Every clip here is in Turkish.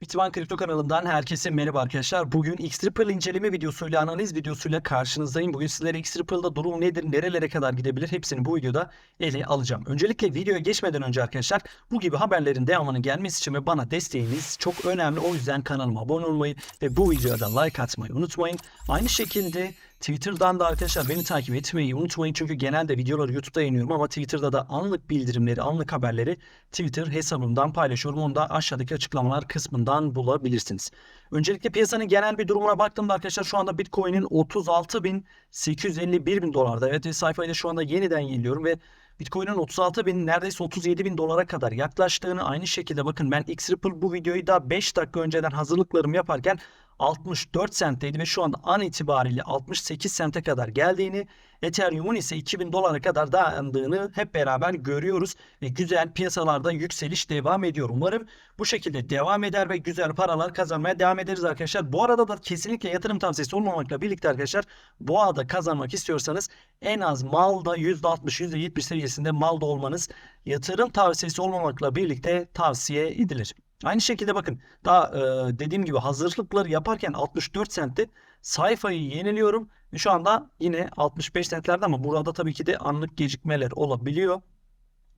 Bitcoin Kripto kanalından herkese merhaba arkadaşlar. Bugün X-Ripple inceleme videosuyla, analiz videosuyla karşınızdayım. Bugün sizlere X-Ripple'da durum nedir, nerelere kadar gidebilir hepsini bu videoda ele alacağım. Öncelikle videoya geçmeden önce arkadaşlar bu gibi haberlerin devamının gelmesi için ve bana desteğiniz çok önemli. O yüzden kanalıma abone olmayı ve bu videoya da like atmayı unutmayın. Aynı şekilde Twitter'dan da arkadaşlar beni takip etmeyi unutmayın. Çünkü genelde videoları YouTube'da yayınlıyorum ama Twitter'da da anlık bildirimleri, anlık haberleri Twitter hesabımdan paylaşıyorum. Onu da aşağıdaki açıklamalar kısmından bulabilirsiniz. Öncelikle piyasanın genel bir durumuna baktığımda arkadaşlar şu anda Bitcoin'in 36.851 bin dolarda. Evet sayfayı da şu anda yeniden yeniliyorum ve Bitcoin'in 36 bin neredeyse 37 bin dolara kadar yaklaştığını aynı şekilde bakın ben X-Ripple bu videoyu da 5 dakika önceden hazırlıklarımı yaparken 64 centteydi ve şu anda an itibariyle 68 sente kadar geldiğini, Ethereum'un ise 2000 dolara kadar dayandığını hep beraber görüyoruz ve güzel piyasalarda yükseliş devam ediyor. Umarım bu şekilde devam eder ve güzel paralar kazanmaya devam ederiz arkadaşlar. Bu arada da kesinlikle yatırım tavsiyesi olmamakla birlikte arkadaşlar boğada kazanmak istiyorsanız en az malda %60 %70 seviyesinde malda olmanız yatırım tavsiyesi olmamakla birlikte tavsiye edilir. Aynı şekilde bakın daha e, dediğim gibi hazırlıkları yaparken 64 sentti. Sayfayı yeniliyorum. Şu anda yine 65 sentlerde ama burada tabii ki de anlık gecikmeler olabiliyor.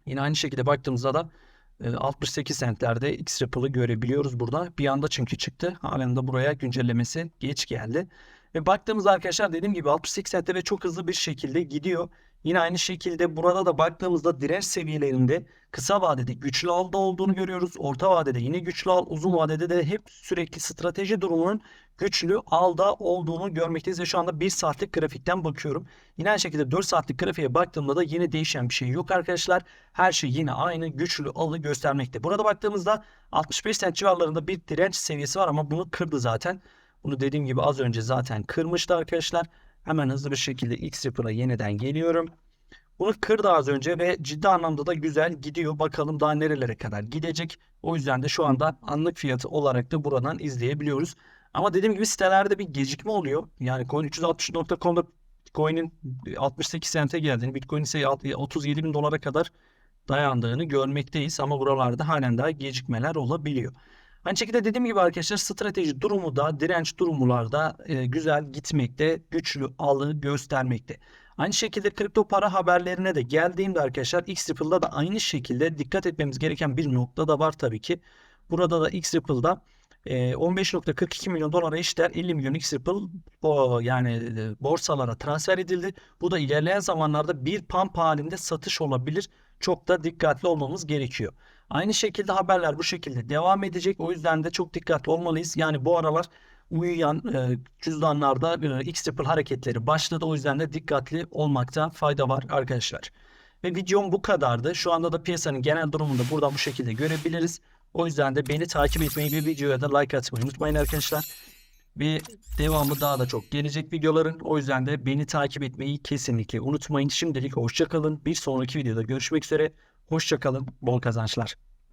Yine aynı şekilde baktığımızda da e, 68 sentlerde X-Ripple'ı görebiliyoruz burada. Bir anda çünkü çıktı. Halen de buraya güncellemesi geç geldi. Ve baktığımızda arkadaşlar dediğim gibi 68 sentte ve çok hızlı bir şekilde gidiyor. Yine aynı şekilde burada da baktığımızda direnç seviyelerinde kısa vadede güçlü alda olduğunu görüyoruz. Orta vadede yine güçlü al, uzun vadede de hep sürekli strateji durumunun güçlü alda olduğunu görmekteyiz. Ve şu anda 1 saatlik grafikten bakıyorum. Yine aynı şekilde 4 saatlik grafiğe baktığımda da yine değişen bir şey yok arkadaşlar. Her şey yine aynı güçlü alı göstermekte. Burada baktığımızda 65 sent civarlarında bir direnç seviyesi var ama bunu kırdı zaten. Bunu dediğim gibi az önce zaten kırmıştı arkadaşlar. Hemen hızlı bir şekilde X-Ripper'a yeniden geliyorum. Bunu kırdı az önce ve ciddi anlamda da güzel gidiyor. Bakalım daha nerelere kadar gidecek. O yüzden de şu anda anlık fiyatı olarak da buradan izleyebiliyoruz. Ama dediğim gibi sitelerde bir gecikme oluyor. Yani coin360.com'da Bitcoin'in 68 sente geldiğini, Bitcoin ise 37 bin dolara kadar dayandığını görmekteyiz. Ama buralarda halen daha gecikmeler olabiliyor. Aynı şekilde dediğim gibi arkadaşlar strateji durumu da direnç durumlarda e, güzel gitmekte, güçlü alı göstermekte. Aynı şekilde kripto para haberlerine de geldiğimde arkadaşlar X-Ripple'da da aynı şekilde dikkat etmemiz gereken bir nokta da var tabii ki. Burada da X-Ripple'da e, 15.42 milyon dolara eşdeğer 50 milyon X-Ripple yani e, borsalara transfer edildi. Bu da ilerleyen zamanlarda bir pump halinde satış olabilir. Çok da dikkatli olmamız gerekiyor. Aynı şekilde haberler bu şekilde devam edecek. O yüzden de çok dikkatli olmalıyız. Yani bu aralar uyuyan e, cüzdanlarda e, X-Ripple hareketleri başladı. O yüzden de dikkatli olmakta fayda var arkadaşlar. Ve videom bu kadardı. Şu anda da piyasanın genel durumunu da buradan bu şekilde görebiliriz. O yüzden de beni takip etmeyi ve videoya da like atmayı unutmayın arkadaşlar. Ve devamı daha da çok gelecek videoların. O yüzden de beni takip etmeyi kesinlikle unutmayın. Şimdilik hoşçakalın. Bir sonraki videoda görüşmek üzere. Hoşçakalın. Bol kazançlar.